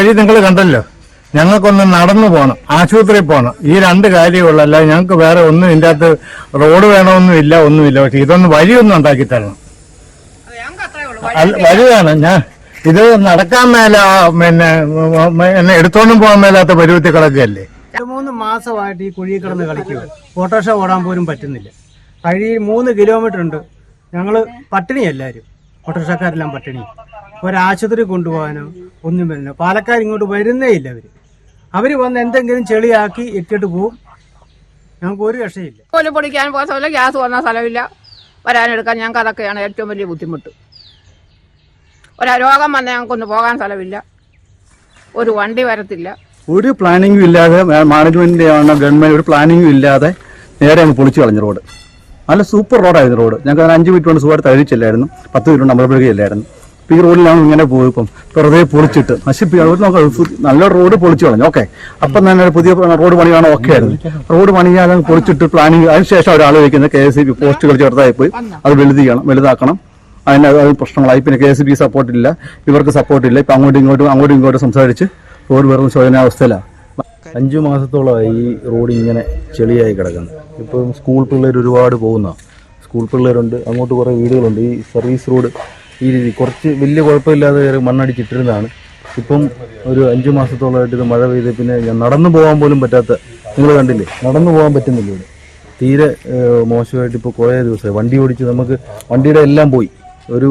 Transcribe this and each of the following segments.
വഴി നിങ്ങൾ കണ്ടല്ലോ. ഞങ്ങൾക്കൊന്ന് നടന്നു പോകണം ആശുപത്രിയിൽ പോകണം ഈ രണ്ട് കാര്യമുള്ളൂ അല്ലാതെ ഞങ്ങൾക്ക് വേറെ ഒന്നും ഇതിന്റെ അകത്ത് റോഡ് വേണമൊന്നുമില്ല ഒന്നുമില്ല. പക്ഷെ ഇതൊന്ന് വഴിയൊന്നും ഉണ്ടാക്കി തരണം. വഴി വേണം. ഞാൻ ഇത് നടക്കാൻ മേല പിന്നെ എന്നെ എടുത്തോണ്ടും പോകാൻ മേലാത്ത പരുവത്തിൽ കിടക്കുകയല്ലേ? മൂന്ന് മാസമായിട്ട് ഈ കുഴിയിൽ കിടന്ന് കളിക്കുക. ഓട്ടോറിക്ഷ ഓടാൻ പോലും പറ്റുന്നില്ല. കഴി മൂന്ന് കിലോമീറ്റർ ഉണ്ട്. ഞങ്ങൾ പട്ടിണി എല്ലാവരും ഓട്ടോറിക്ഷക്കാരെല്ലാം പട്ടിണി. ഒരാശുപത്രി കൊണ്ടുപോകാനോ ഒന്നും വരുന്നില്ല പാലക്കാർ ഇങ്ങോട്ട് വരുന്നേ ഇല്ല അവർ. അവർ വന്ന് എന്തെങ്കിലും ചെളിയാക്കി ഇട്ടിട്ട് പോവും. ഞങ്ങൾക്ക് ഒരു രക്ഷയില്ല. പോലും പൊടിക്കാൻ പോകാൻ സ്ഥലമില്ല. ഗ്യാസ് വന്ന സ്ഥലമില്ല. വരാനെടുക്കാൻ ഞങ്ങൾക്ക് അതൊക്കെയാണ് ഏറ്റവും വലിയ ബുദ്ധിമുട്ട്. ഒരു രോഗം വന്നാൽ ഞങ്ങൾക്കൊന്ന് പോകാൻ സ്ഥലമില്ല. ഒരു വണ്ടി വരത്തില്ല. ഒരു പ്ലാനിങ്ങും ഇല്ലാതെ മാനേജ്മെന്റിന്റെ ആണോ ഗവൺമെന്റ് ഒരു പ്ലാനിങ്ങും ഇല്ലാതെ നേരെ അങ്ങ് പൊളിച്ചു കളഞ്ഞ റോഡ് നല്ല സൂപ്പർ റോഡായിരുന്നു റോഡ് ഞങ്ങൾക്ക് അതിന് അഞ്ച് മിനിറ്റ് കൊണ്ട് സുഖമായിട്ട് തഴിച്ചില്ലായിരുന്നു പത്ത് മിനിറ്റ് കൊണ്ട് അമ്പലപ്പുഴയില്ലായിരുന്നു ഈ റോഡിലാണ് ഇങ്ങനെ പോയിപ്പം വെറുതെ പൊളിച്ചിട്ട്. നശിപ്പി നല്ല റോഡ് പൊളിച്ചു കളഞ്ഞു. ഓക്കെ. അപ്പം തന്നെ പുതിയ റോഡ് പണിയാണ് ഓക്കെ ആയിരുന്നു. റോഡ് അങ്ങ് പൊളിച്ചിട്ട് പ്ലാനിങ് അതിനുശേഷം അവർ ആലോചിക്കുന്നത് കെ എസ് സി ബി പോസ്റ്റുകൾ ചെറുതായി പോയി അത് വലുതിക്കണം വലുതാക്കണം. അതിന് അത് പ്രശ്നങ്ങളായി. പിന്നെ കെ എസ് ബി സപ്പോർട്ടില്ല ഇവർക്ക് സപ്പോർട്ടില്ല ഇപ്പം അങ്ങോട്ടും ഇങ്ങോട്ടും അങ്ങോട്ടും ഇങ്ങോട്ടും സംസാരിച്ച് റോഡ് വെറും ശോചനാവസ്ഥയിലാണ് അഞ്ചു മാസത്തോളമായി ഈ റോഡ് ഇങ്ങനെ ചെളിയായി കിടക്കുന്നു. ഇപ്പം സ്കൂൾ പിള്ളേർ ഒരുപാട് പോകുന്ന സ്കൂൾ പിള്ളേരുണ്ട് അങ്ങോട്ട് കുറേ വീടുകളുണ്ട്. ഈ സർവീസ് റോഡ് ഈ രീതി. കുറച്ച് വലിയ കുഴപ്പമില്ലാതെ മണ്ണടിച്ചിട്ടിരുന്നതാണ് ഇപ്പം ഒരു അഞ്ചു മാസത്തോളമായിട്ട് ഇത് മഴ പെയ്ത് പിന്നെ നടന്നു പോകാൻ പോലും പറ്റാത്ത നിങ്ങൾ കണ്ടില്ലേ? നടന്നു പോകാൻ പറ്റുന്നില്ല ഇവിടെ. തീരെ മോശമായിട്ട് ഇപ്പോൾ കുറേ ദിവസമായി. വണ്ടി ഓടിച്ച് നമുക്ക് വണ്ടിയുടെ എല്ലാം പോയി. ഒരു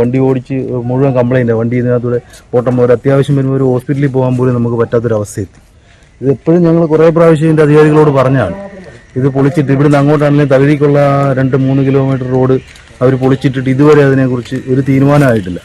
വണ്ടി ഓടിച്ച് മുഴുവൻ കംപ്ലൈന്റ് വണ്ടി ഇതിനകത്തൂടെ ഓട്ടം ഒരു അത്യാവശ്യം വരുമ്പോൾ ഒരു ഹോസ്പിറ്റലിൽ പോകാൻ പോലും നമുക്ക് പറ്റാത്തൊരവസ്ഥ എത്തി ഇത് എപ്പോഴും ഞങ്ങൾ കുറേ പ്രാവശ്യം ഇതിന്റെ അധികാരികളോട് പറഞ്ഞാണ്. ഇത് പൊളിച്ചിട്ട് ഇവിടുന്ന് അങ്ങോട്ടാണെങ്കിലും തകഴിക്കുള്ള രണ്ട് മൂന്ന് കിലോമീറ്റർ റോഡ് അവർ പൊളിച്ചിട്ടിട്ട് ഇതുവരെ അതിനെക്കുറിച്ച് ഒരു തീരുമാനമായിട്ടില്ല.